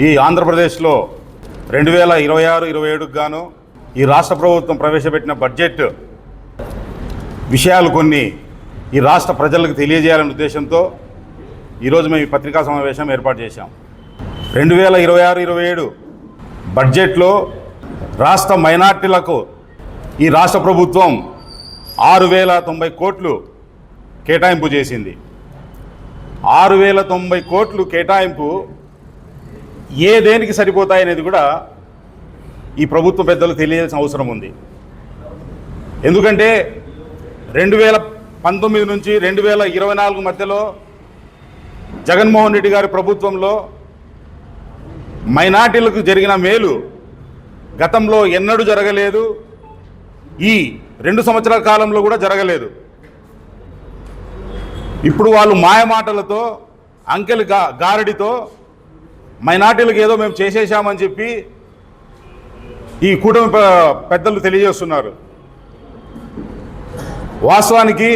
ఈ ఆంధ్రప్రదేశ్లో రెండు వేల ఇరవై ఆరు ఇరవై ఏడుకు గాను ఈ రాష్ట్ర ప్రభుత్వం ప్రవేశపెట్టిన బడ్జెట్ విషయాలు కొన్ని ఈ రాష్ట్ర ప్రజలకు తెలియజేయాలనే ఉద్దేశంతో ఈరోజు మేము ఈ పత్రికా సమావేశం ఏర్పాటు చేశాం. రెండు వేల ఇరవై ఆరు ఇరవై ఏడు బడ్జెట్లో రాష్ట్ర మైనార్టీలకు ఈ రాష్ట్ర ప్రభుత్వం ఆరు వేల తొంభై కోట్లు కేటాయింపు చేసింది. ఆరు వేల తొంభై కోట్లు కేటాయింపు ఏ దేనికి సరిపోతాయనేది కూడా ఈ ప్రభుత్వ పెద్దలు తెలియాల్సిన అవసరం ఉంది. ఎందుకంటే రెండు వేల పంతొమ్మిది నుంచి రెండు వేల ఇరవై నాలుగు మధ్యలో జగన్మోహన్ రెడ్డి గారి ప్రభుత్వంలో మైనార్టీలకు జరిగిన మేలు గతంలో ఎన్నడూ జరగలేదు. ఈ రెండు సంవత్సరాల కాలంలో కూడా జరగలేదు. ఇప్పుడు వాళ్ళు మాయమాటలతో అంకెలు గా గారడితో మైనార్టీలకు ఏదో మేము చేసేసామని చెప్పి ఈ కూటమి పెద్దలు తెలియజేస్తున్నారు. వాస్తవానికి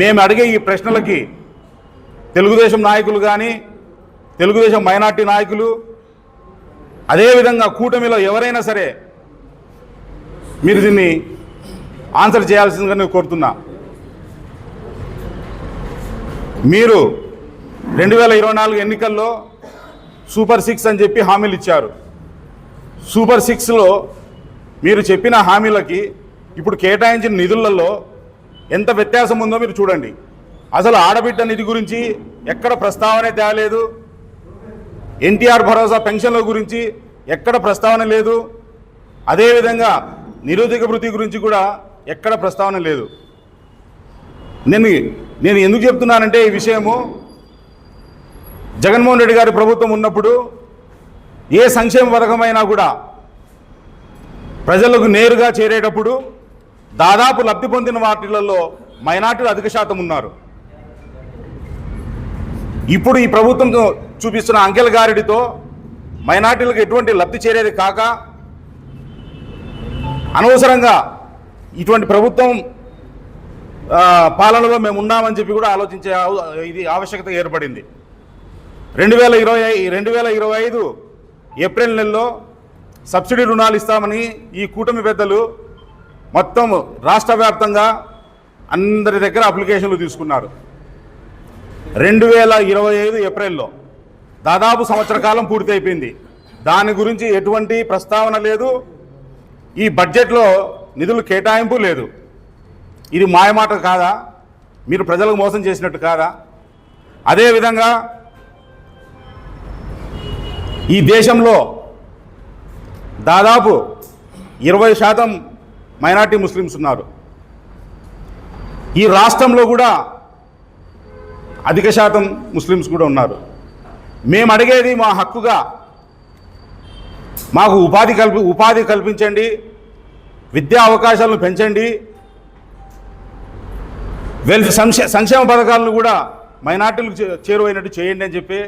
మేము అడిగే ఈ ప్రశ్నలకి తెలుగుదేశం నాయకులు కానీ తెలుగుదేశం మైనార్టీ నాయకులు అదేవిధంగా కూటమిలో ఎవరైనా సరే మీరు దీన్ని ఆన్సర్ చేయాల్సిందిగా నేను కోరుతున్నా. మీరు రెండు వేల ఇరవై నాలుగు ఎన్నికల్లో సూపర్ సిక్స్ అని చెప్పి హామీలు ఇచ్చారు. సూపర్ సిక్స్లో మీరు చెప్పిన హామీలకి ఇప్పుడు కేటాయించిన నిధులలో ఎంత వ్యత్యాసం ఉందో మీరు చూడండి. అసలు ఆడబిడ్డ నిధి గురించి ఎక్కడ ప్రస్తావనే తేలేదు. ఎన్టీఆర్ భరోసా పెన్షన్ల గురించి ఎక్కడ ప్రస్తావన లేదు. అదేవిధంగా నిరుద్యోగ వృత్తి గురించి కూడా ఎక్కడ ప్రస్తావన లేదు. నేను నేను ఎందుకు చెప్తున్నానంటే ఈ విషయము జగన్మోహన్ రెడ్డి గారి ప్రభుత్వం ఉన్నప్పుడు ఏ సంక్షేమ పథకమైనా కూడా ప్రజలకు నేరుగా చేరేటప్పుడు దాదాపు లబ్ధి పొందిన వాటిలలో మైనార్టీలు అధిక శాతం ఉన్నారు. ఇప్పుడు ఈ ప్రభుత్వం చూపిస్తున్న అంకెల గారిడితో మైనార్టీలకు ఎటువంటి లబ్ధి చేరేది కాక అనవసరంగా ఇటువంటి ప్రభుత్వం పాలనలో మేము ఉన్నామని చెప్పి కూడా ఆలోచించే ఇది ఆవశ్యకత ఏర్పడింది. రెండు వేల ఇరవై రెండు వేల ఇరవై ఐదు ఏప్రిల్ నెలలో సబ్సిడీ రుణాలు ఇస్తామని ఈ కూటమి పెద్దలు మొత్తం రాష్ట్ర వ్యాప్తంగా అందరి దగ్గర అప్లికేషన్లు తీసుకున్నారు. రెండు వేల ఇరవై ఐదు ఏప్రిల్లో దాదాపు సంవత్సర కాలం పూర్తి అయిపోయింది దాని గురించి ఎటువంటి ప్రస్తావన లేదు. ఈ బడ్జెట్లో నిధులు కేటాయింపు లేదు. ఇది మాయమాట కాదా? మీరు ప్రజలకు మోసం చేసినట్టు కాదా? అదేవిధంగా ఈ దేశంలో దాదాపు ఇరవై శాతం మైనార్టీ ముస్లిమ్స్ ఉన్నారు. ఈ రాష్ట్రంలో కూడా అధిక శాతం ముస్లిమ్స్ కూడా ఉన్నారు. మేము అడిగేది మా హక్కుగా మాకు ఉపాధి కల్పి ఉపాధి కల్పించండి విద్యా అవకాశాలను పెంచండి వెల్ఫ్ సంక్షేమ సంక్షేమ పథకాలను కూడా మైనార్టీలకు చేరువైనట్టు చేయండి అని చెప్పి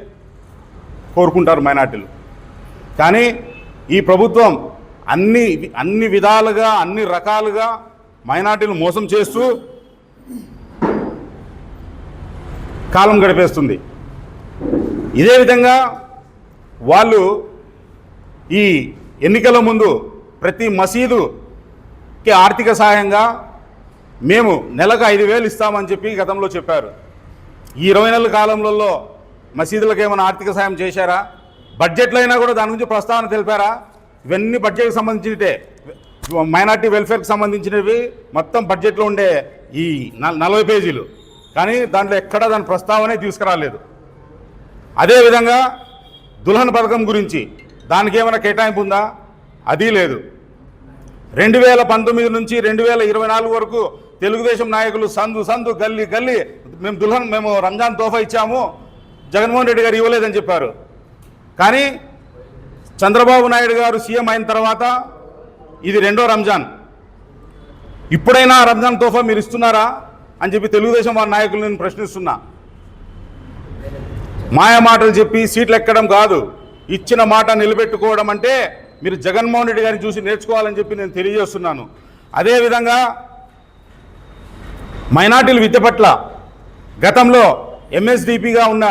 కోరుకుంటారు మైనార్టీలు. కానీ ఈ ప్రభుత్వం అన్ని అన్ని విధాలుగా అన్ని రకాలుగా మైనార్టీలు మోసం చేస్తూ కాలం గడిపేస్తుంది. ఇదే విధంగా వాళ్ళు ఈ ఎన్నికల ముందు ప్రతి మసీదుకి ఆర్థిక సహాయంగా మేము నెలకు ఐదు వేలు ఇస్తామని చెప్పి గతంలో చెప్పారు. ఈ ఇరవై నెలల కాలంలో మసీదులకు ఏమైనా ఆర్థిక సాయం చేశారా? బడ్జెట్లో అయినా కూడా దాని గురించి ప్రస్తావన తెలిపారా? ఇవన్నీ బడ్జెట్కి సంబంధించినటే మైనార్టీ వెల్ఫేర్కి సంబంధించినవి మొత్తం బడ్జెట్లో ఉండే ఈ నలభై పేజీలు. కానీ దాంట్లో ఎక్కడా దాని ప్రస్తావనే తీసుకురాలేదు. అదేవిధంగా దుల్హన్ పథకం గురించి దానికి ఏమైనా కేటాయింపు ఉందా అది లేదు. రెండు వేల పంతొమ్మిది నుంచి రెండు వేల ఇరవై నాలుగు వరకు తెలుగుదేశం నాయకులు సందు సందు గల్లీ గల్లీ మేము దుల్హన్ మేము రంజాన్ తోఫా ఇచ్చాము. జగన్మోహన్ రెడ్డి గారు ఇవ్వలేదని చెప్పారు. కానీ చంద్రబాబు నాయుడు గారు సీఎం అయిన తర్వాత ఇది రెండో రంజాన్. ఇప్పుడైనా రంజాన్ తోఫా మీరు ఇస్తున్నారా అని చెప్పి తెలుగుదేశం వారి నాయకులు నేను ప్రశ్నిస్తున్నా. మాయ మాటలు చెప్పి సీట్లు ఎక్కడం కాదు. ఇచ్చిన మాట నిలబెట్టుకోవడం అంటే మీరు జగన్మోహన్ రెడ్డి గారిని చూసి నేర్చుకోవాలని చెప్పి నేను తెలియజేస్తున్నాను. అదేవిధంగా మైనార్టీల విద్య పట్ల గతంలో ఎంఎస్డిపిగా ఉన్న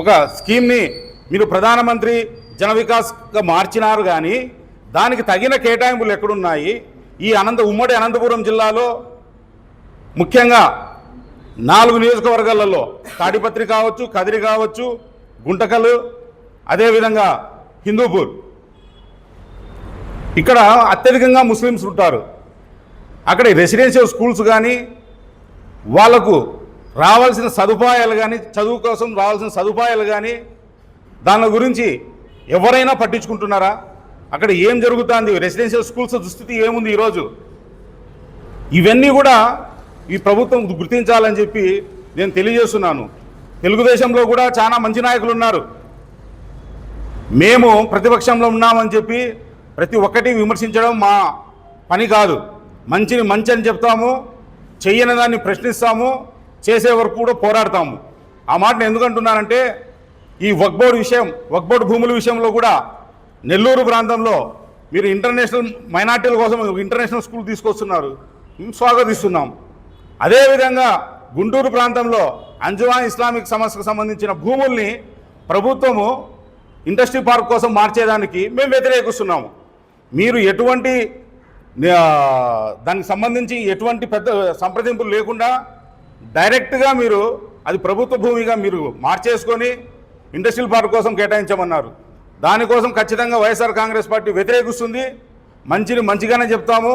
ఒక స్కీమ్ని మీరు ప్రధానమంత్రి జన వికాస్గా మార్చినారు కానీ దానికి తగిన కేటాయింపులు ఎక్కడున్నాయి? ఈ అనంత ఉమ్మడి అనంతపురం జిల్లాలో ముఖ్యంగా నాలుగు నియోజకవర్గాలలో తాడిపత్రి కావచ్చు కదిరి కావచ్చు గుంటకల్ అదేవిధంగా హిందూపూర్. ఇక్కడ అత్యధికంగా ముస్లిమ్స్ ఉంటారు. అక్కడ రెసిడెన్షియల్ స్కూల్స్ కానీ వాళ్ళకు రావాల్సిన సదుపాయాలు కానీ చదువు కోసం రావాల్సిన సదుపాయాలు కానీ దాని గురించి ఎవరైనా పట్టించుకుంటున్నారా? అక్కడ ఏం జరుగుతుంది? రెసిడెన్షియల్ స్కూల్స్ దుస్థితి ఏముంది ఈరోజు? ఇవన్నీ కూడా ఈ ప్రభుత్వం గుర్తించాలని చెప్పి నేను తెలియజేస్తున్నాను. తెలుగుదేశంలో కూడా చాలా మంచి నాయకులు ఉన్నారు. మేము ప్రతిపక్షంలో ఉన్నామని చెప్పి ప్రతి ఒక్కటి విమర్శించడం మా పని కాదు. మంచిని మంచి అని చెప్తాము చెయ్యని దాన్ని ప్రశ్నిస్తాము చేసే వరకు కూడా పోరాడతాము. ఆ మాటను ఎందుకంటున్నానంటే ఈ వక్బోర్డ్ విషయం వక్బోర్డ్ భూముల విషయంలో కూడా నెల్లూరు ప్రాంతంలో మీరు ఇంటర్నేషనల్ మైనార్టీల కోసం ఇంటర్నేషనల్ స్కూల్ తీసుకొస్తున్నారు. మేము స్వాగతిస్తున్నాం. అదేవిధంగా గుంటూరు ప్రాంతంలో అంజుమాన్ ఇస్లామిక్ సమస్యకు సంబంధించిన భూముల్ని ప్రభుత్వము ఇండస్ట్రీ పార్క్ కోసం మార్చేదానికి మేము వ్యతిరేకిస్తున్నాము. మీరు ఎటువంటి దానికి సంబంధించి ఎటువంటి పెద్ద సంప్రదింపులు లేకుండా డైరెక్ట్గా మీరు అది ప్రభుత్వ భూమిగా మీరు మార్చేసుకొని ఇండస్ట్రియల్ పార్క్ కోసం కేటాయించమన్నారు. దానికోసం ఖచ్చితంగా వైఎస్ఆర్ కాంగ్రెస్ పార్టీ వ్యతిరేకిస్తుంది. మంచిని మంచిగానే చెప్తాము.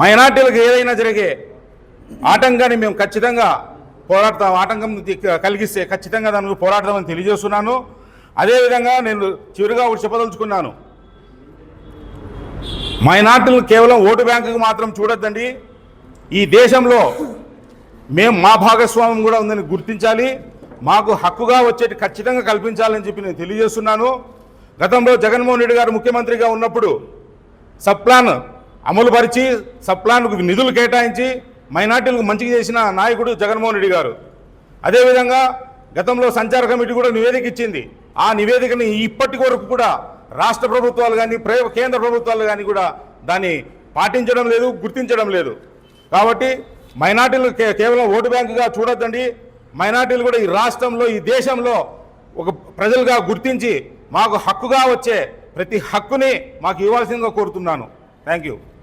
మైనార్టీలకు ఏదైనా జరిగే ఆటంకాన్ని మేము ఖచ్చితంగా పోరాడతాం ఆటంకం కలిగిస్తే ఖచ్చితంగా దాని పోరాడతామని తెలియజేస్తున్నాను. అదేవిధంగా నేను చివరిగా ఒకటి చెప్పదలుచుకున్నాను. మైనార్టీలు కేవలం ఓటు బ్యాంకుకు మాత్రం చూడొద్దండి. ఈ దేశంలో మేము మా భాగస్వామ్యం కూడా ఉందని గుర్తించాలి. మాకు హక్కుగా వచ్చేటి ఖచ్చితంగా కల్పించాలని చెప్పి నేను తెలియజేస్తున్నాను. గతంలో జగన్మోహన్ రెడ్డి గారు ముఖ్యమంత్రిగా ఉన్నప్పుడు సబ్ ప్లాన్ అమలు పరిచి సబ్ ప్లాన్కు నిధులు కేటాయించి మైనార్టీలకు మంచిగా చేసిన నాయకుడు జగన్మోహన్ రెడ్డి గారు. అదేవిధంగా గతంలో సంచార కమిటీ కూడా నివేదిక ఇచ్చింది. ఆ నివేదికని ఇప్పటి వరకు కూడా రాష్ట్ర ప్రభుత్వాలు కానీ ప్ర కేంద్ర ప్రభుత్వాలు కానీ కూడా దాన్ని పాటించడం లేదు గుర్తించడం లేదు. కాబట్టి మైనార్టీలు కేవలం ఓటు బ్యాంకుగా చూడొద్దండి. మైనార్టీలు కూడా ఈ రాష్ట్రంలో ఈ దేశంలో ఒక ప్రజలుగా గుర్తించి మాకు హక్కుగా వచ్చే ప్రతి హక్కుని మాకు ఇవ్వాల్సిందిగా కోరుతున్నాను. Thank you.